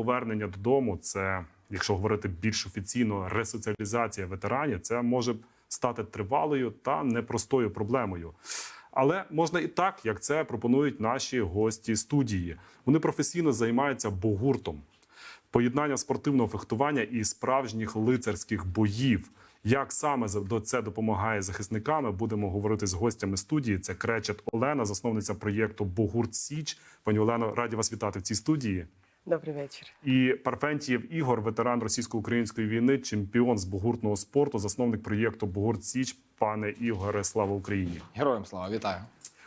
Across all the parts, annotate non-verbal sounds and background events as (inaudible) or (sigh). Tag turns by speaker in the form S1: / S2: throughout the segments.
S1: повернення додому, це, якщо говорити більш офіційно, ресоціалізація ветеранів, це може стати тривалою та непростою проблемою. Але можна і так, як це пропонують наші гості студії. Вони професійно займаються богуртом, поєднання спортивного фехтування і справжніх лицарських боїв. Як саме це допомагає захисникам, ми будемо говорити з гостями студії. Це Кречет Олена, засновниця проєкту Богурт Січ. Пані Олено, раді вас вітати в цій студії.
S2: Добрий вечір.
S1: І Парфентієв Ігор, ветеран російсько-української війни, чемпіон з бугуртного спорту, засновник проєкту Бугурт Січ. Пане Ігоре, слава Україні!
S3: Героям слава, вітаю.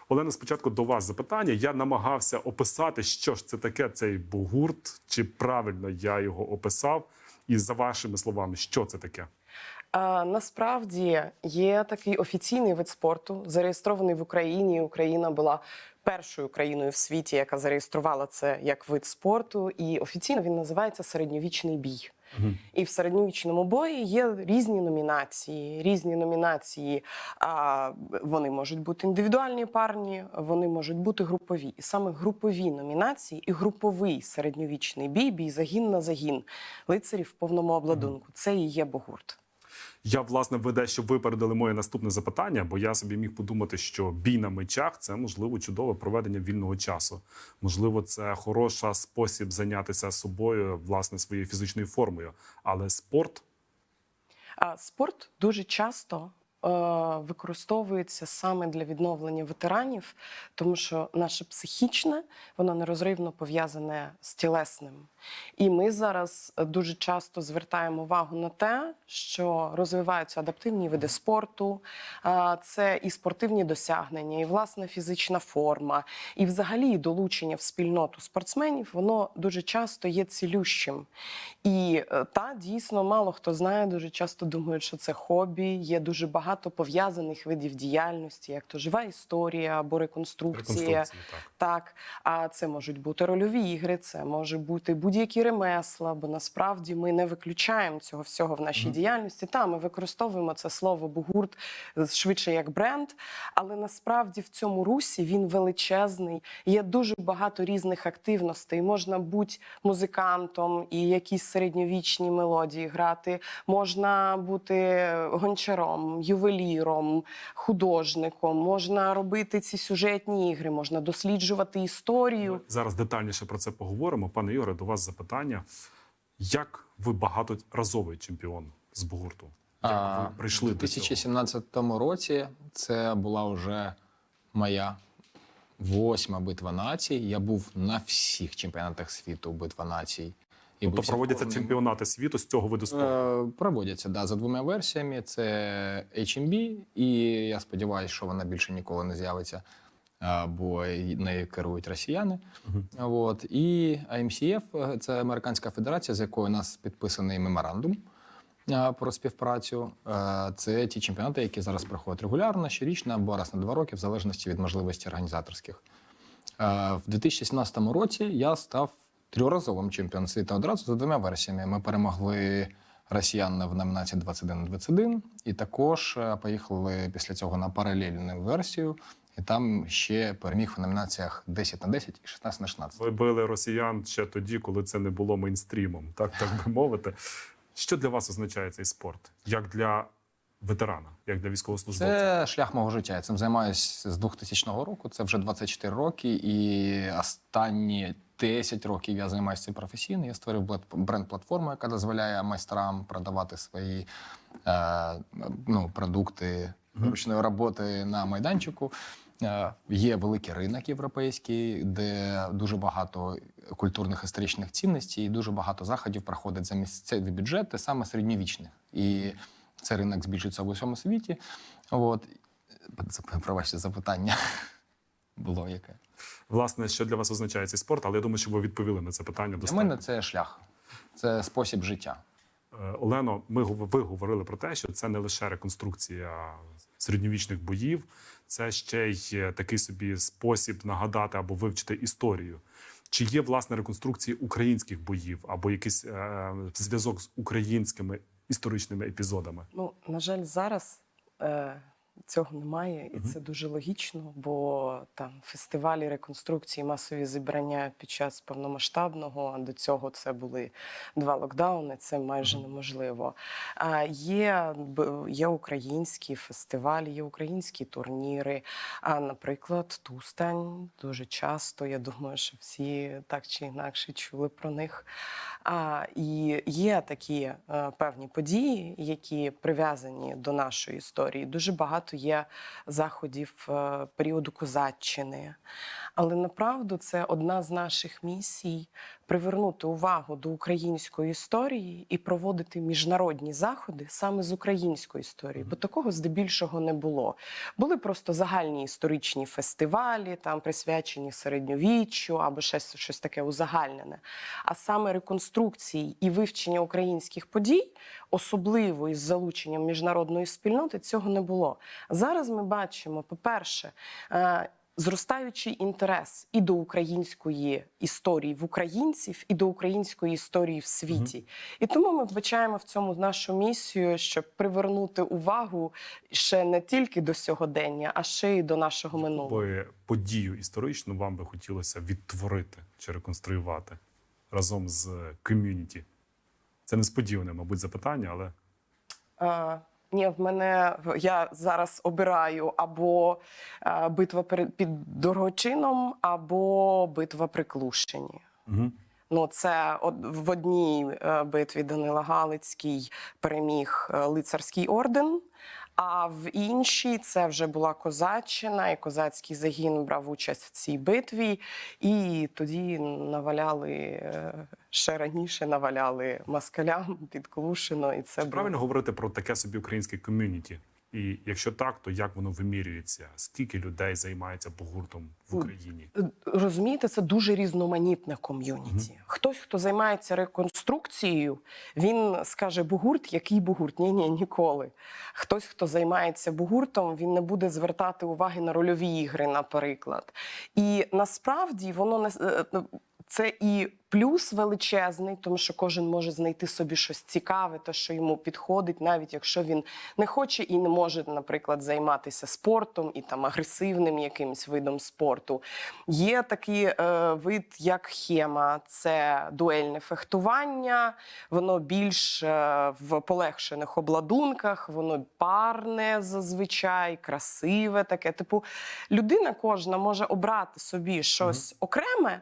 S1: Олена, спочатку до вас запитання. Я намагався описати, що ж це таке цей бугурт, чи правильно я його описав, і за вашими словами, що це таке?
S2: А, насправді є такий офіційний вид спорту, зареєстрований в Україні. Україна була першою країною в світі, яка зареєструвала це як вид спорту. І офіційно він називається середньовічний бій. І в середньовічному бої є різні номінації. Різні номінації а, вони можуть бути індивідуальні парні, вони можуть бути групові. І саме групові номінації і груповий середньовічний бій, бій загін на загін лицарів в повному обладунку. Це і є богурт.
S1: Я власне ви дещо випередили моє наступне запитання, бо я собі міг подумати, що бій на мечах це можливо чудове проведення вільного часу. Можливо, це хороша спосіб зайнятися собою, власне, своєю фізичною формою. Але спорт
S2: спорт дуже часто використовується саме для відновлення ветеранів, тому що наше психічне воно нерозривно пов'язане з тілесним. І ми зараз е, дуже часто звертаємо увагу на те, що розвиваються адаптивні види спорту, це і спортивні досягнення, і власна фізична форма, і взагалі долучення в спільноту спортсменів, воно дуже часто є цілющим. І е, та дійсно мало хто знає, дуже часто думають, що це хобі. Є дуже багато пов'язаних видів діяльності, як то жива історія або реконструкція.
S1: реконструкції. Так.
S2: Так, а це можуть бути рольові ігри, це може бути будь-які ремесла, бо насправді ми не виключаємо цього всього в нашій діяльності. Та ми використовуємо це слово бугурт швидше як бренд, але насправді в цьому русі він величезний. Є дуже багато різних активностей. Можна бути музикантом і якісь середньовічні мелодії грати. Можна бути гончаром, ювеліром, художником. Можна робити ці сюжетні ігри, можна досліджувати історію.
S1: Ми зараз детальніше про це поговоримо. Пане Ігоре, до вас запитання: як ви багаторазовий чемпіон з бугурту? Як ви прийшли до цього?
S3: 2017 році це була вже моя восьма битва націй. Я був на всіх чемпіонатах світу битва націй. І
S1: Тобто проводяться
S3: кожним-
S1: чемпіонати світу з цього виду спорту.
S3: Е, Проводяться да, за двома версіями: це HMB, і я сподіваюся, що вона більше ніколи не з'явиться, бо нею керують росіяни. От. І IMCF – це Американська федерація, з якою у нас підписаний меморандум е, про співпрацю. Е, Це ті чемпіонати, які зараз проходять регулярно, щорічно або раз на два роки, в залежності від можливості організаторських. В 2017 році я став трьохразовим чемпіоном світу одразу за двома версіями. Ми перемогли росіян в номінації 21 на 21, і також е, поїхали після цього на паралельну версію. І там ще переміг в номінаціях 10 на 10 і 16 на 16.
S1: Ви били росіян ще тоді, коли це не було мейнстрімом, так, так би (laughs) мовити. Що для вас означає цей спорт? Як для ветерана, як для військовослужбовця?
S3: Це шлях мого життя. Я цим займаюся з 2000 року. Це вже 24 роки, і останні 10 років я займаюся цим професійно. Я створив бренд-платформу, яка дозволяє майстрам продавати свої е, ну, продукти ручної роботи на майданчику. Е, Є великий ринок європейський, де дуже багато культурних історичних цінностей і дуже багато заходів проходить за місцеві бюджети, саме середньовічних. І цей ринок збільшується в усьому світі. От. Пробачте, запитання (laughs) було яке.
S1: Власне, що для вас означає цей спорт, але я думаю, що ви відповіли на це питання
S3: Для мене це шлях, це спосіб життя.
S1: Е, Олено, ми ви говорили про те, що це не лише реконструкція середньовічних боїв, це ще й такий собі спосіб нагадати або вивчити історію. Чи є власне реконструкції українських боїв або якийсь е, зв'язок з українськими історичними епізодами?
S2: Ну, на жаль, зараз е, цього немає, і це дуже логічно, бо там фестивалі реконструкції, масові зібрання під час повномасштабного, а до цього це були два локдауни. Це майже неможливо. А є, є українські фестивалі, є українські турніри. А, наприклад, Тустань дуже часто. Я думаю, що всі так чи інакше чули про них. А, і є такі е, певні події, які прив'язані до нашої історії. Дуже багато є заходів е, періоду козаччини. Але направду це одна з наших місій привернути увагу до української історії і проводити міжнародні заходи саме з української історії, бо такого здебільшого не було. Були просто загальні історичні фестивалі, там присвячені середньовіччю або щось, щось таке узагальнене. А саме реконструкції і вивчення українських подій, особливо із залученням міжнародної спільноти, цього не було. Зараз ми бачимо, по-перше, е, Зростаючий інтерес і до української історії в українців, і до української історії в світі. І тому ми вбачаємо в цьому нашу місію, щоб привернути увагу ще не тільки до сьогодення, а ще й до нашого минулого.
S1: подію історичну вам би хотілося відтворити чи реконструювати разом з ком'юніті? Це несподіване, мабуть, запитання, але
S2: А, ні, в мене я зараз обираю або е, битва під Дорогочином, або битва при Клущині.
S1: угу.
S2: Ну, це в одній е, битві Данила Галицький переміг е, лицарський орден. А в іншій це вже була козаччина, і козацький загін брав участь в цій битві. І тоді наваляли е, ще раніше наваляли москалям під Клушино. І це було
S1: правильно говорити про таке собі українське ком'юніті. І якщо так, то як воно вимірюється? Скільки людей займається бугуртом в Україні?
S2: Розумієте, це дуже різноманітне ком'юніті. Хтось, хто займається реконструкцією, він скаже бугурт, який бугурт? Ні, ні, ніколи. Хтось, хто займається бугуртом, він не буде звертати уваги на рольові ігри, наприклад. І насправді воно не е, е, це і плюс величезний, тому що кожен може знайти собі щось цікаве, те, що йому підходить, навіть якщо він не хоче і не може, наприклад, займатися спортом і там агресивним якимсь видом спорту. Є такий е, вид, як хема, це дуельне фехтування, воно більш е, в полегшених обладунках, воно парне зазвичай, красиве таке. Типу, людина кожна може обрати собі щось окреме.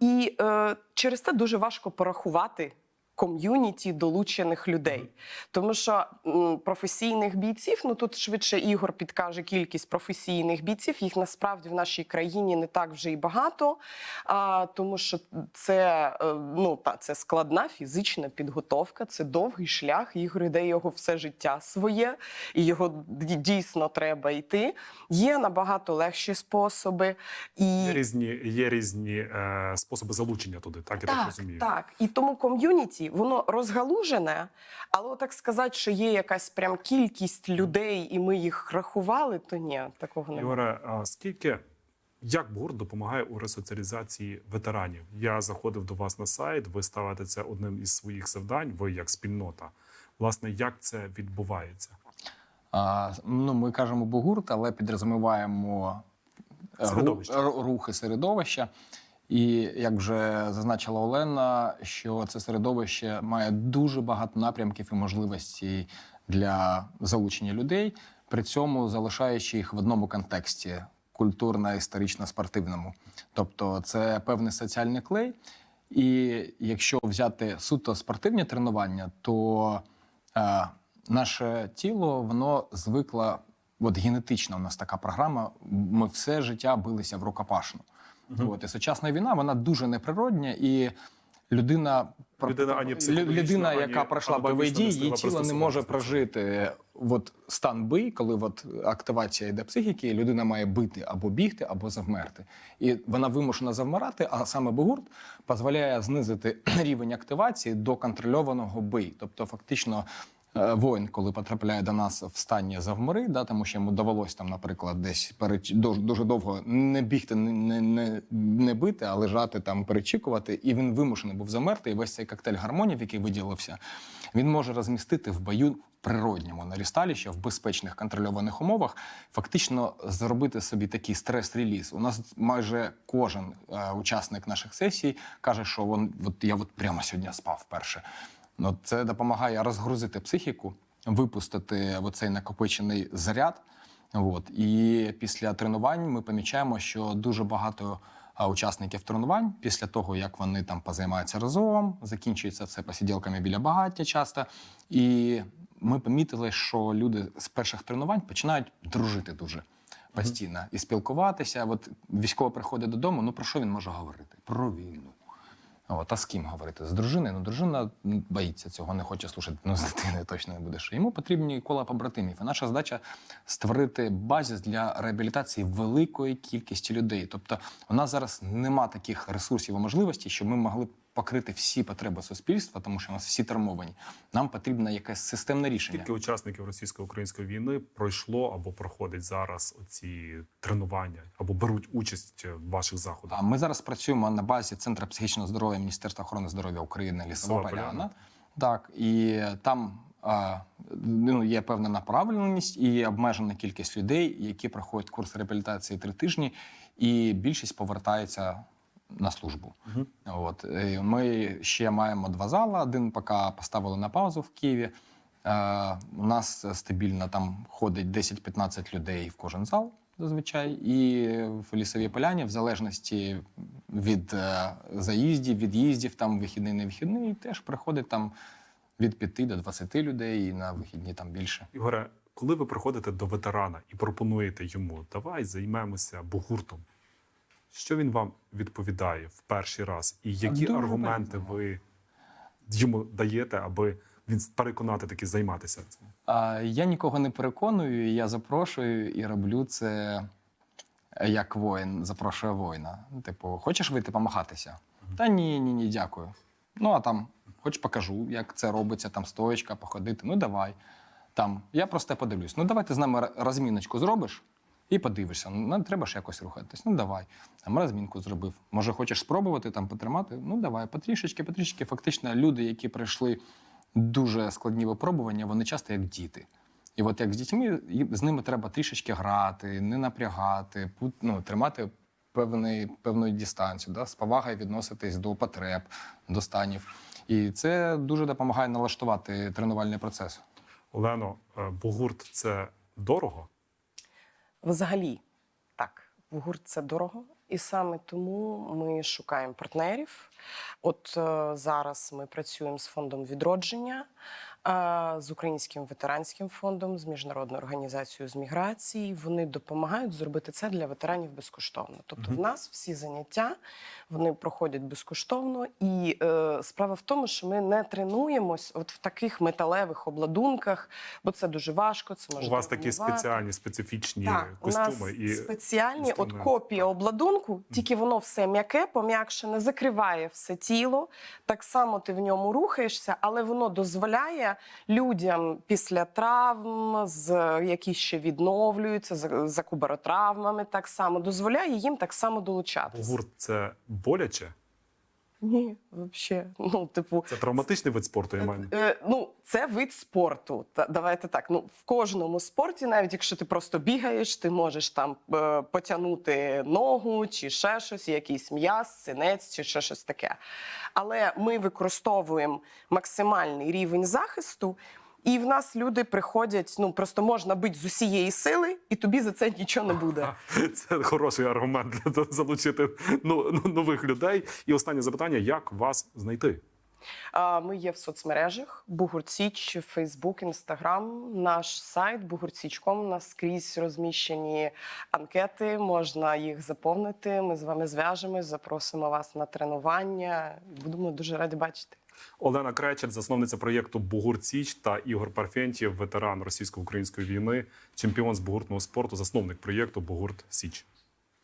S2: І е, через це дуже важко порахувати ком'юніті долучених людей. Тому що м, професійних бійців, ну тут швидше Ігор підкаже кількість професійних бійців. Їх насправді в нашій країні не так вже й багато, а, тому що це, е, ну, та, це складна фізична підготовка, це довгий шлях. Ігор йде його все життя своє, і його дійсно треба йти. Є набагато легші способи. І...
S1: Є різні, є різні е, способи залучення туди, так я так,
S2: Так,
S1: розумію.
S2: так. І тому ком'юніті воно розгалужене, але так сказати, що є якась прям кількість людей, і ми їх рахували, то ні, такого немає.
S1: Ігоре, а скільки як БУР допомагає у ресоціалізації ветеранів? Я заходив до вас на сайт. Ви ставите це одним із своїх завдань. Ви як спільнота. Власне, як це відбувається?
S3: А, ну, ми кажемо бугурт, але підрозуміваємо е,
S1: Середовище.
S3: ру- рухи середовища. І як вже зазначила Олена, що це середовище має дуже багато напрямків і можливостей для залучення людей, при цьому залишаючи їх в одному контексті культурно, історично, спортивному. Тобто, це певний соціальний клей. І якщо взяти суто спортивні тренування, то е, наше тіло воно звикло, от генетично у нас така програма. Ми все життя билися в рукопашну. От і сучасна війна вона дуже неприродня, і людина
S1: Людина ані
S3: людина,
S1: ані
S3: яка пройшла бойові дії, її тіло не може прожити от стан бий, коли от активація йде психіки, і людина має бити або бігти, або завмерти. І вона вимушена завмирати, а саме бугурт дозволяє знизити (clears throat) рівень активації до контрольованого бий. Тобто, фактично, воїн, коли потрапляє до нас в стані завмори, да, тому що йому довелось там, наприклад, десь переч... дуже, дуже довго не бігти, не, не, не бити, а лежати там, перечікувати, і він вимушений був замерти. І весь цей коктейль гормонів, який виділився, він може розмістити в бою природньому на рісталіще в безпечних контрольованих умовах, фактично зробити собі такий стрес-реліз. У нас майже кожен е, учасник наших сесій каже, що він, от я от прямо сьогодні спав вперше. Ну, це допомагає розгрузити психіку, випустити оцей накопичений заряд. От. І після тренувань ми помічаємо, що дуже багато учасників тренувань, після того, як вони там позаймаються разом, закінчується все посиділками біля багаття часто. І ми помітили, що люди з перших тренувань починають дружити дуже постійно і спілкуватися. От військовий приходить додому, ну про що він може говорити? Про війну. От, а з ким говорити? З дружиною. Ну, дружина боїться цього, не хоче слушати, Ну, з дитиною точно не будеш. Йому потрібні кола побратимів. І наша задача створити базис для реабілітації великої кількості людей. Тобто, у нас зараз нема таких ресурсів і можливостей, щоб ми могли покрити всі потреби суспільства, тому що у нас всі травмовані. Нам потрібно якесь системне рішення.
S1: Скільки учасників російсько-української війни пройшло або проходить зараз оці тренування, або беруть участь в ваших заходах?
S3: А ми зараз працюємо на базі Центру психічного здоров'я Міністерства охорони здоров'я України Лісова
S1: Лісова
S3: Поляна.
S1: Поляна.
S3: Так, і там ну, є певна направленість і обмежена кількість людей, які проходять курс реабілітації три тижні, і більшість повертається на службу.
S1: Мгм.
S3: От і ми ще маємо два зали. Один поки поставили на паузу в Києві. Е, у нас стабільно там ходить 10-15 людей в кожен зал зазвичай. І в лісовій поляні, в залежності від е, заїздів, від'їздів, там вихідний, не вихідний, теж приходить там від 5 до 20 людей, і на вихідні там більше.
S1: Ігоре, коли ви приходите до ветерана і пропонуєте йому давай займемося бугуртом, що він вам відповідає в перший раз? І які
S3: дуже
S1: аргументи
S3: по-різному.
S1: ви йому даєте, аби він переконати таки займатися цим?
S3: А, я нікого не переконую, я запрошую і роблю це е, як воїн, запрошує воїна. Типу, хочеш вийти помахатися? Та ні, ні, ні, дякую. Ну а там, хоч покажу, як це робиться, там стоечка, походити. Ну давай. Там, я просто подивлюсь. Ну, давай ти з нами розміночку зробиш і подивишся. Ну, треба ж якось рухатись. Ну давай. Там розмінку зробив. Може, хочеш спробувати там потримати? Ну давай, потрішечки, потрішечки. Фактично, люди, які пройшли дуже складні випробування, вони часто як діти. І от як з дітьми, з ними треба трішечки грати, не напрягати, ну, тримати певний, певну дистанцію, да, з повагою відноситись до потреб, до станів. І це дуже допомагає налаштувати тренувальний процес.
S1: Олено, е, бугурт це дорого?
S2: Взагалі, так, в гурт це дорого, і саме тому ми шукаємо партнерів. От е, зараз ми працюємо з фондом відродження, з Українським ветеранським фондом, з міжнародною організацією з міграції. Вони допомагають зробити це для ветеранів безкоштовно. Тобто, в нас всі заняття вони проходять безкоштовно. І е, справа в тому, що ми не тренуємось от в таких металевих обладунках, бо це дуже важко. Це може
S1: У вас такі спеціальні специфічні
S2: Так, у
S1: костюми
S2: нас
S1: і
S2: спеціальні от копія обладунку, тільки воно все м'яке, пом'якшене, закриває все тіло. Так само ти в ньому рухаєшся, але воно дозволяє людям після травм, з які ще відновлюються, за, за кубаротравмами, так само дозволяє їм так само долучатися.
S1: Гурт це боляче?
S2: Ні, взагалі. Ну, типу,
S1: Це травматичний вид спорту, я маю.
S2: Е, ну, це вид спорту. Та давайте так. Ну, в кожному спорті, навіть якщо ти просто бігаєш, ти можеш там е, потягнути ногу чи ще щось, якийсь м'яз, синець чи ще щось таке. Але ми використовуємо максимальний рівень захисту. І в нас люди приходять, ну просто можна бити з усієї сили, і тобі за це нічого не буде. (laughs)
S1: Це хороший аргумент для залучити ну, ну, нових людей. І останнє запитання: як вас знайти?
S2: Ми є в соцмережах Бугурціч, Фейсбук, Інстаграм, наш сайт Бугурціч.ком. У нас скрізь розміщені анкети. Можна їх заповнити. Ми з вами зв'яжемось, запросимо вас на тренування. Будемо дуже раді бачити.
S1: Олена Кречер, засновниця проєкту Бугурт Січ та Ігор Парфентів, ветеран російсько-української війни, чемпіон з бугуртного спорту, засновник проєкту Бугурт Січ.